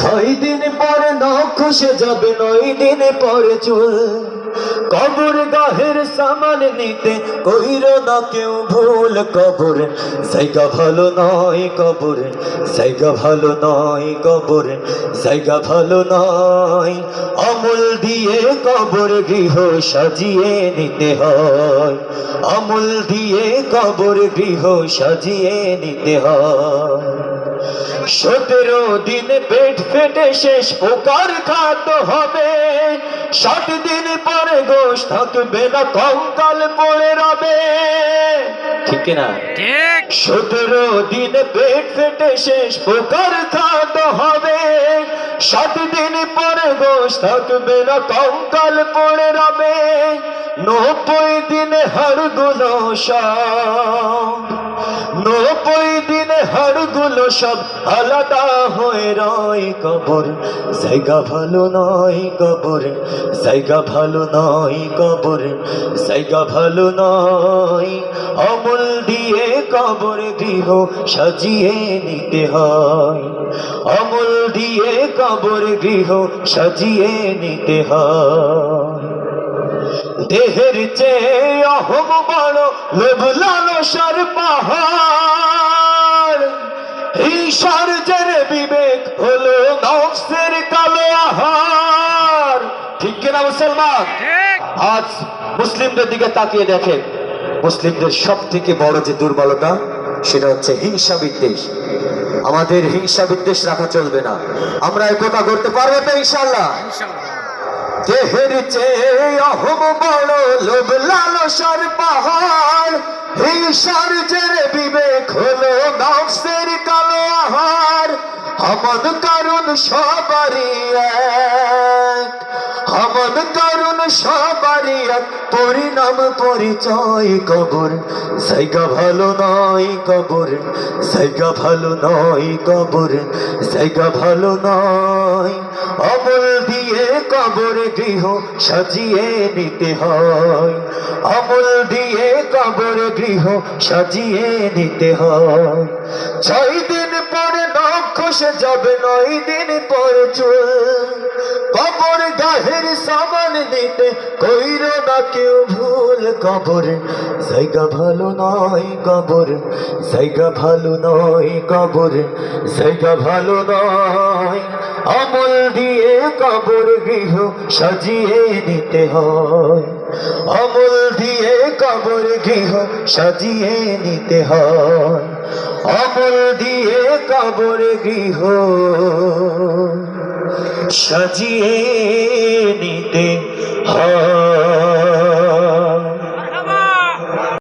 ছয় দিন পরে নখ যাবে, নয় দিন পরে চুল। কবর গাহের সামান নিতে কইর না কেউ ভুল কবর। জায়গা ভালো নয় কবর, জায়গা ভালো নয় কবর, জায়গা ভালো নয়। আমল দিয়ে কবর গৃহ সাজিয়ে নিতে হয়। আমল দিয়ে কবর গৃহ সাজিয়ে নিতে হয়। সতেরো দিন পেট ফেটে শেষ পোকার খাত হবে। ষাট দিন পরে গোশ থাকবে না কঙ্কাল পড়ে রবে। ঠিক না সতেরো দিন পেট ফেটে শেষ পোকার খাত হবে। ষাট দিন পরে গোশ থাকবে না কঙ্কাল পড়ে রবে। নব্বই দিন হাড়গুলো সব নব্বই দিন হাড়গুলো সব আলাদা হয়ে রয় কবর। জায়গা ভালো নয় কবর, জায়গা ভালো নয় কবর, জায়গা ভালো নয়। অমল দিয়ে কবর গৃহ সাজিয়ে নিতে হয়। অমল দিয়ে কবর গৃহ সাজিয়ে নিতে হয়। দেহের চেয়ে অহম বড় লোভ লালসার পাহাড়। ঈশার জের বিবেক হলো নফসের কালো আহার। ঠিক কিনা মুসলমান? আজ মুসলিমদের দিকে তাকিয়ে দেখেন মুসলিমদের সব থেকে বড় যে দুর্বলতা সেটা হচ্ছে হিংসা বিদ্বেষ। আমাদের হিংসা বিদ্বেষ রাখা চলবে না। আমরা একতা করতে পারব তো ইনশাল্লাহ দেহের চেয়ে অহম বড় লোভ লালসার পাহাড় হিংসার জেরে বিবেক হলো নফসের আমন কারণ সবারই এক। আমন কারণ সবারই এক। পরিণাম, পরিচয়, কবর। জায়গা ভালো নয়, কবর। জায়গা ভালো নয়, কবর। জায়গা ভালো নয়। অমল দিয়ে কবর গৃহ সাজিয়ে নিতে হয়। অমল দিয়ে কবর গৃহ সাজিয়ে নিতে হয়। পরে খসে যাবে, নয় দিন পরে চুল কবর গাহের সামান নিতে কইর না কেউ ভুল কবর। জায়গা ভালো নয় কবর, জায়গা ভালো নয় কবর, জায়গা ভালো নয়। আমল দিয়ে কবর গৃহ সাজিয়ে নিতে হয়। কবর গৃহ সাজিয়ে নিতে হয়। অমল দিয়ে কবর গৃহ সাজিয়ে